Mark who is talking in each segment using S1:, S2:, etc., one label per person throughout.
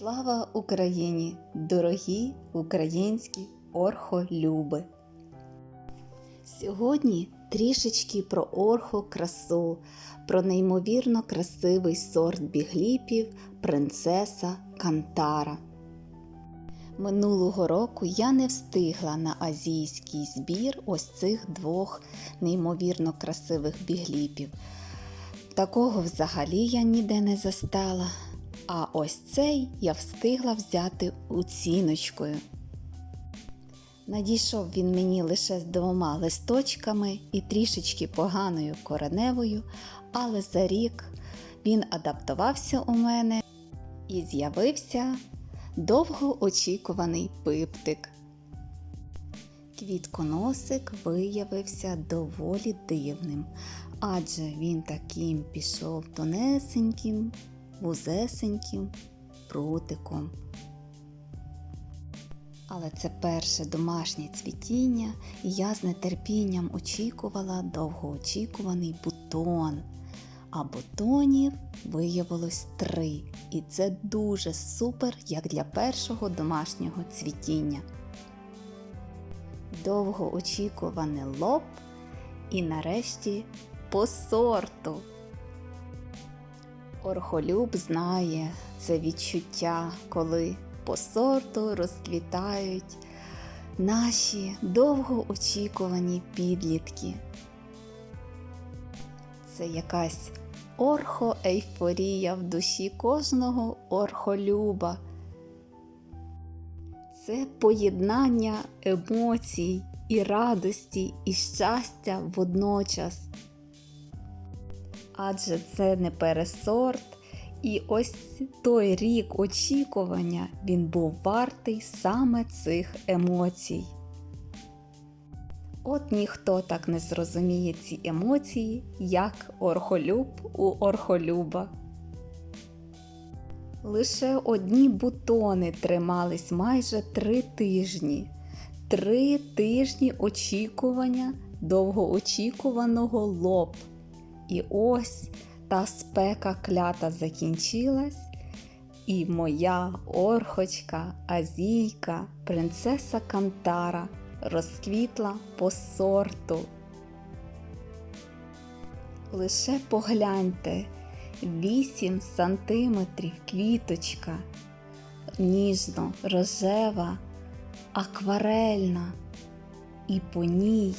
S1: Слава Україні, дорогі українські орхолюби! Сьогодні трішечки про орхокрасу, про неймовірно красивий сорт бігліпів принцеса Кантара. Минулого року я не встигла на азійський збір ось цих двох неймовірно красивих бігліпів. Такого взагалі я ніде не застала. А ось цей я встигла взяти оціночкою. Надійшов він мені лише з двома листочками і трішечки поганою кореневою, але за рік він адаптувався у мене і з'явився довгоочікуваний пиптик. Квітконосик виявився доволі дивним, адже він таким пішов тонесеньким, вузесеньким прутиком. Але це перше домашнє цвітіння, і я з нетерпінням очікувала довгоочікуваний бутон. А бутонів виявилось три. І це дуже супер, як для першого домашнього цвітіння. Довгоочікуваний лоб і нарешті по сорту. Орхолюб знає це відчуття, коли по сорту розквітають наші довгоочікувані підлітки. Це якась орхоейфорія в душі кожного орхолюба. Це поєднання емоцій і радості, і щастя водночас адже це не пересорт. І ось той рік очікування він був вартий саме цих емоцій. От ніхто так не зрозуміє ці емоції, як орхолюб у орхолюба. Лише одні бутони тримались майже три тижні, три тижні очікування довгоочікуваного лоб. І ось та спека клята закінчилась, і моя орхочка, азійка, принцеса Кантара розквітла по сорту. Лише погляньте 8 сантиметрів квіточка, ніжно, рожева, акварельна, і по ній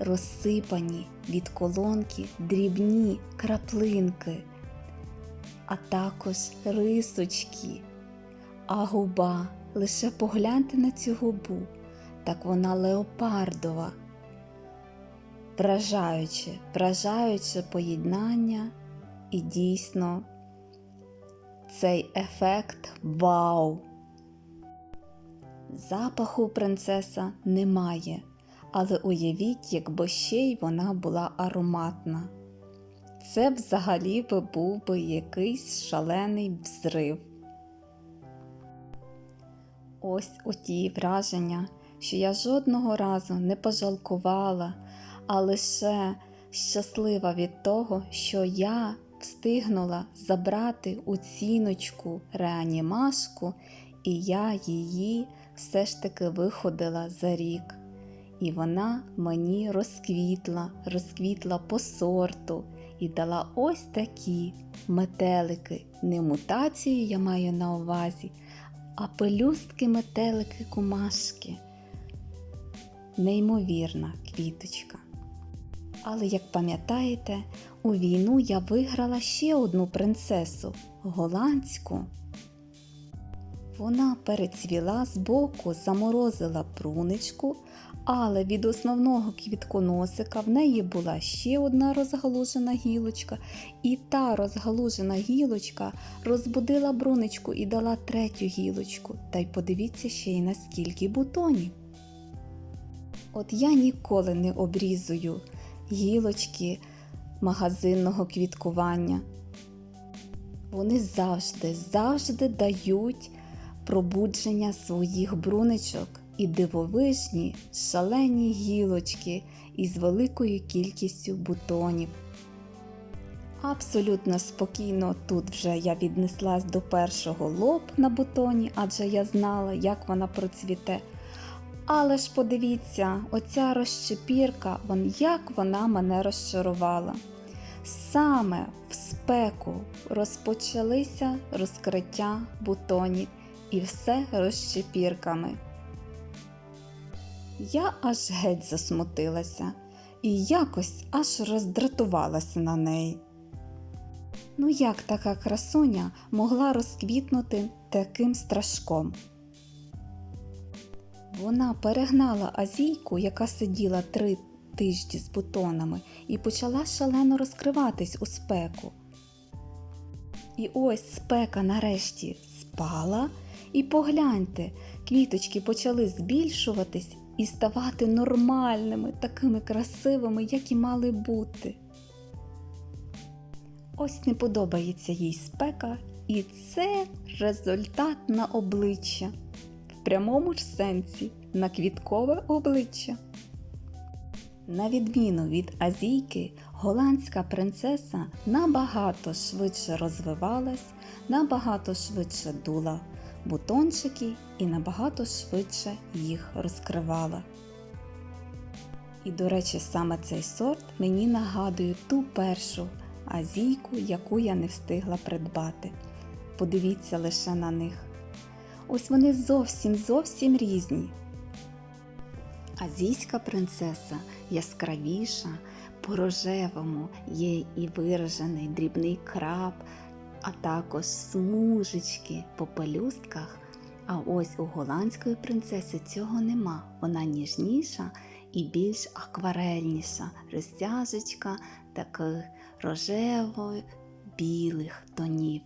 S1: розсипані від колонки дрібні краплинки, а також рисочки, а губа. Лише погляньте на цю губу, так вона леопардова. Вражаюче, вражаюче поєднання і дійсно цей ефект вау! Запаху принцеса немає. Але уявіть, якби ще й вона була ароматна. Це взагалі би був би якийсь шалений взрив. Ось оті враження, що я жодного разу не пожалкувала, а лише щаслива від того, що я встигнула забрати у ціночку реанімашку, і я її все ж таки виходила за рік. І вона мені розквітла, розквітла по сорту і дала ось такі метелики. Не мутацію я маю на увазі, а пелюстки метелики кумашки. Неймовірна квіточка. Але, як пам'ятаєте, у війну я виграла ще одну принцесу голландську. Вона перецвіла збоку, заморозила пруничку, але від основного квітконосика в неї була ще одна розгалужена гілочка, і та розгалужена гілочка розбудила бруничку і дала третю гілочку. Та й подивіться ще й наскільки бутонів. От я ніколи не обрізую гілочки магазинного квіткування. Вони завжди, завжди дають пробудження своїх бруничок і дивовижні шалені гілочки із великою кількістю бутонів. Абсолютно спокійно тут вже я віднеслась до першого лоб на бутоні, адже я знала, як вона процвіте. Але ж подивіться, оця розчепірка, вон як вона мене розчарувала. Саме в спеку розпочалися розкриття бутонів і все розчепірками. Я аж геть засмутилася і якось аж роздратувалася на неї. Ну як така красуня могла розквітнути таким страшком? Вона перегнала азійку, яка сиділа три тижні з бутонами, і почала шалено розкриватись у спеку. І ось спека нарешті спала, і погляньте, квіточки почали збільшуватись і ставати нормальними, такими красивими, як і мали бути. Ось не подобається їй спека, і це результат на обличчя, в прямому ж сенсі на квіткове обличчя. На відміну від Азійки, голландська принцеса набагато швидше розвивалась, набагато швидше дула бутончики і набагато швидше їх розкривала. І, до речі, саме цей сорт мені нагадує ту першу азійку, яку я не встигла придбати. Подивіться лише на них. Ось вони зовсім зовсім різні. Азійська принцеса яскравіша, по рожевому є і виражений дрібний краб, а також смужечки по пелюстках. А ось у голландської принцеси цього нема. Вона ніжніша і більш акварельніша, розтяжечка таких рожево-білих тонів.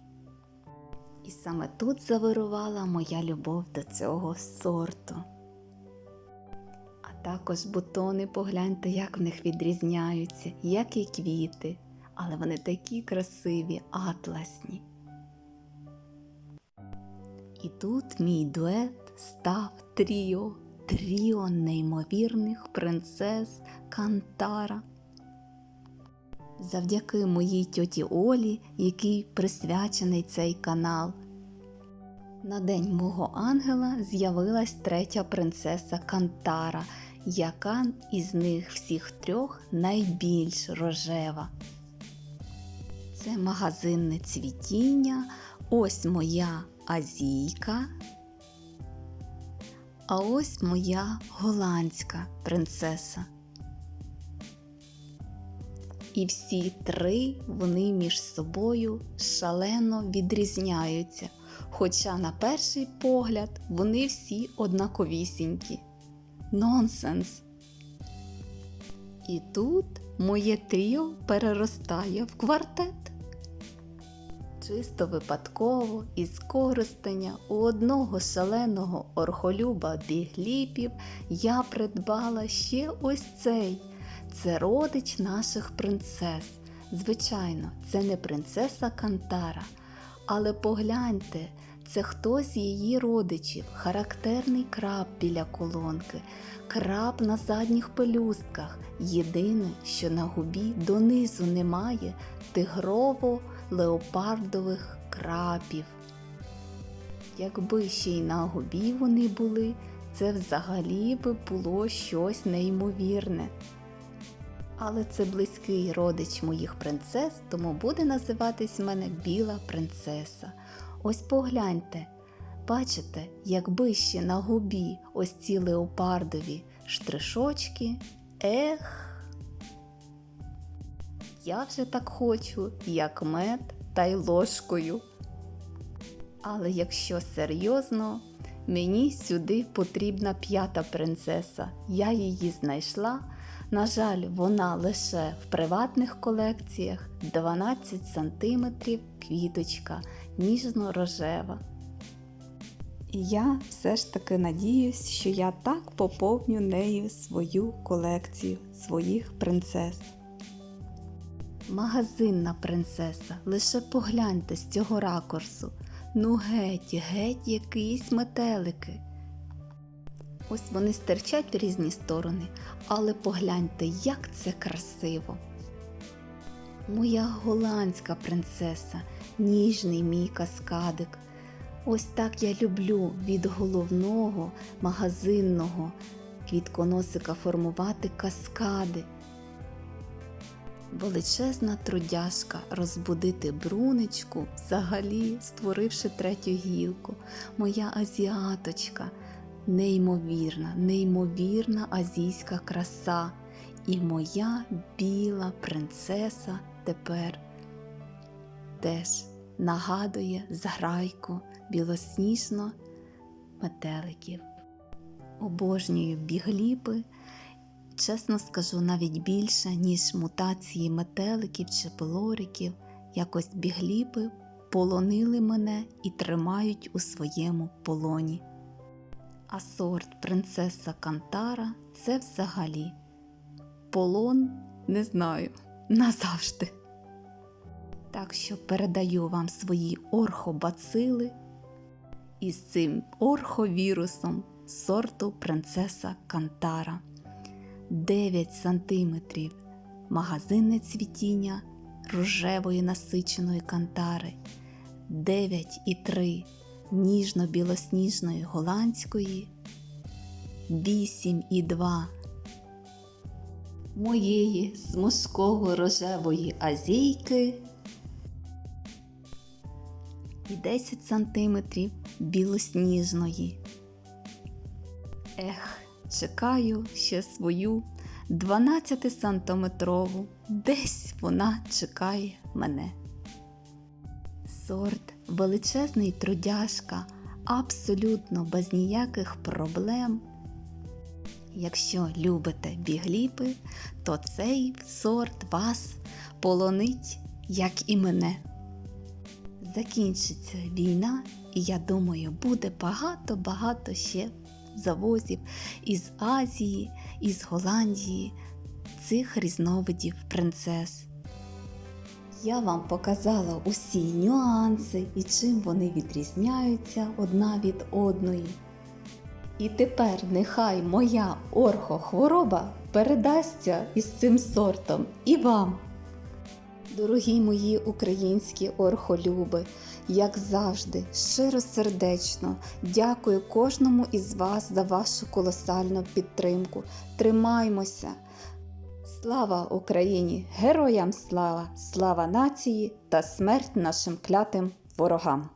S1: І саме тут завирувала моя любов до цього сорту. А також бутони, погляньте, як в них відрізняються, як і квіти, але вони такі красиві, атласні. І тут мій дует став тріо, тріо неймовірних принцес Кантара. Завдяки моїй тьоті Олі, який присвячений цей канал. На день мого ангела з'явилась третя принцеса Кантара, яка із них всіх трьох найбільш рожева. Це магазинне цвітіння, ось моя азійка. А ось моя голландська принцеса. І всі три вони між собою шалено відрізняються, хоча на перший погляд вони всі однаковісінькі. Нонсенс. І тут моє тріо переростає в квартет. Чисто випадково із користення у одного шаленого орхолюба бігліпів я придбала ще ось цей. Це родич наших принцес. Звичайно, це не принцеса Кантара. Але погляньте, це хтось з її родичів, характерний краб біля колонки, краб на задніх пелюстках. Єдине, що на губі донизу немає тигрово-леопардових крапів. Якби ще й на губі вони були, це взагалі би було щось неймовірне. Але це близький родич моїх принцес, тому буде називатись в мене Біла принцеса. Ось погляньте, бачите, якби ще на губі ось ці леопардові штришочки. Ех, я вже так хочу, як мед та й ложкою. Але якщо серйозно, мені сюди потрібна п'ята принцеса. Я її знайшла. На жаль, вона лише в приватних колекціях 12 см квіточка, ніжно-рожева. І я все ж таки надіюсь, що я так поповню нею свою колекцію своїх принцес. Магазинна принцеса, лише погляньте з цього ракурсу. Ну геть, геть якісь метелики. Ось вони стирчать в різні сторони, але погляньте, як це красиво. Моя голландська принцеса, ніжний мій каскадик. Ось так я люблю від головного магазинного квітконосика формувати каскади. Величезна трудяжка розбудити брунечку, взагалі створивши третю гілку. Моя азіаточка, неймовірна, неймовірна азійська краса. І моя біла принцеса тепер теж нагадує зграйку білосніжно метеликів. Обожнюю бігліпи, чесно скажу, навіть більше, ніж мутації метеликів чи пилориків. Якось бігліпи полонили мене і тримають у своєму полоні. А сорт принцеса Кантара це взагалі полон не знаю назавжди. Так що передаю вам свої орхобацили із цим орховірусом сорту принцеса Кантара. 9 см магазинне цвітіння рожевої насиченої кантари, 9,3 ніжно-білосніжної голландської, 8,2 моєї смужково рожевої азійки. І 10 сантиметрів білосніжної. Ех, чекаю ще свою 12 сантиметрову, десь вона чекає мене. Сорт величезний трудяжка, абсолютно без ніяких проблем. Якщо любите бігліпи, то цей сорт вас полонить, як і мене. Закінчиться війна, і я думаю, буде багато-багато ще завозів із Азії, із Голландії цих різновидів принцес. Я вам показала усі нюанси і чим вони відрізняються одна від одної. І тепер нехай моя орхохвороба передасться із цим сортом і вам. Дорогі мої українські орхолюби, як завжди, щиро сердечно дякую кожному із вас за вашу колосальну підтримку. Тримаймося! Слава Україні! Героям слава! Слава нації та смерть нашим клятим ворогам!